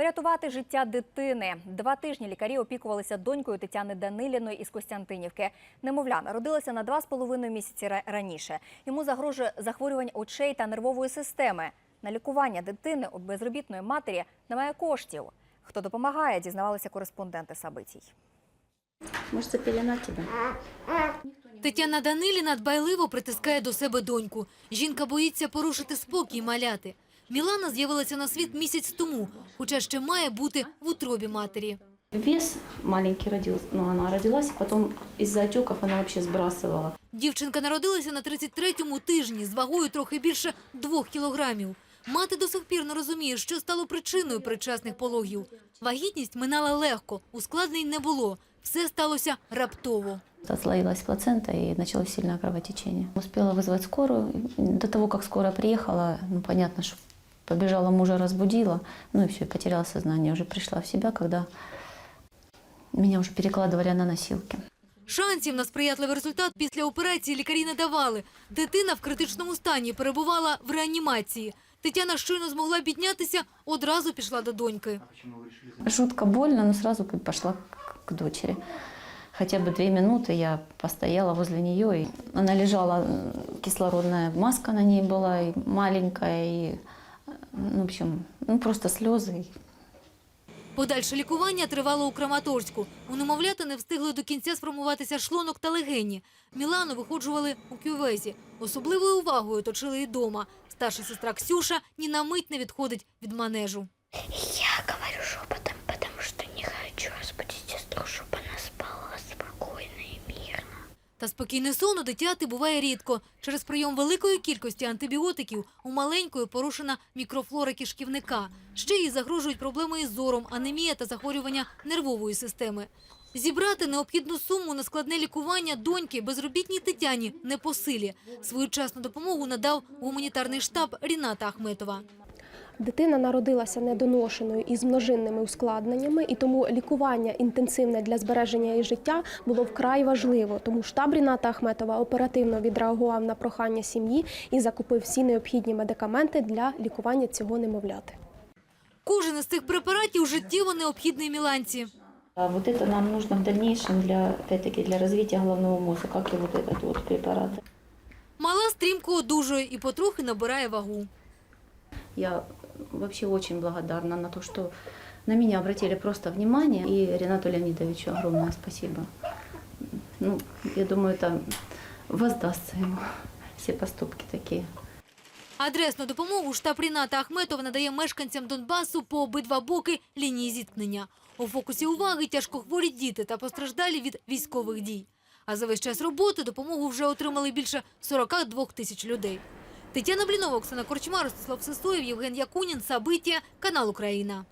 Врятувати життя дитини. Два тижні лікарі опікувалися донькою Тетяни Даниліної із Костянтинівки. Немовля народилася на два з половиною місяці раніше. Йому загрожує захворювань очей та нервової системи. На лікування дитини у безробітної матері немає коштів. Хто допомагає, дізнавалися кореспонденти Сабитій. Может, запеленать тебя? Тетяна Даниліна дбайливо притискає до себе доньку. Жінка боїться порушити спокій маляти. Мілана з'явилася на світ місяць тому, хоча ще має бути в утробі матері. Вес маленький родился, ну, она родилась, потом из-за отеков она вообще сбрасывала. Дівчинка народилася на 33-му тижні з вагою трохи більше двох кілограмів. Мати до сих пір не розуміє, що стало причиною предчасних пологів. Вагітність минала легко, ускладнень не було. Все сталося раптово. Отслоилась плацента и началось сильное кровотечение. Успела вызвать скорую. До того, как скорая приехала, ну, понятно, что побежала мужа, разбудила. Ну и все, потеряла сознание. Уже пришла в себя, когда меня уже перекладывали на носилки. Шансів на сприятливий результат після операції лікарі не давали. Дитина в критичному стані перебувала в реанімації. Тетяна щойно змогла піднятися, одразу пішла до доньки. Жутко больно, но сразу как пошла к, к дочери. Хотя бы две минуты я постояла возле нее. И она лежала, м, кислородная маска на ней была, и маленькая, и, э, ну, в общем, ну, просто сльози. Подальше лікування тривало у Краматорську. У немовляти не встигли до кінця сформуватися шлунок та легені. Мілану виходжували у кювезі. Особливою увагою точили і дома. Старша сестра Ксюша ні на мить не відходить від манежу. Та спокійний сон у дитяти буває рідко. Через прийом великої кількості антибіотиків у маленької порушена мікрофлора кишківника. Ще їй загрожують проблеми із зором, анемія та захворювання нервової системи. Зібрати необхідну суму на складне лікування доньки безробітній Тетяні не по силі. Своєчасну допомогу надав гуманітарний штаб Ріната Ахметова. Дитина народилася недоношеною із множинними ускладненнями, і тому лікування інтенсивне для збереження її життя було вкрай важливо. Тому штаб Ріната Ахметова оперативно відреагував на прохання сім'ї і закупив всі необхідні медикаменти для лікування цього немовляти. Кожен із цих препаратів життєво необхідний міланці. А вот это нам нужно в дальнейшем для, опять-таки, для развития головного мозга, как и вот этот вот препарат. Мала стрімко одужує і потрохи набирає вагу. Я вообще очень благодарна на то, что на меня обратили просто внимание. И Ренату Леонидовичу огромное спасибо. Ну, я думаю, это воздастся ему все поступки такие. Адресну допомогу штаб Ріната Ахметова надає мешканцям Донбасу по обидва боки лінії зіткнення. У фокусі уваги тяжкохворі діти та постраждалі від військових дій. А за весь час роботи допомогу вже отримали більше 42 тисяч людей. Тетяна Блінова, Оксана Корчма, Ростислав Сисоєв, Євген Якунін, Сабиття, канал Україна.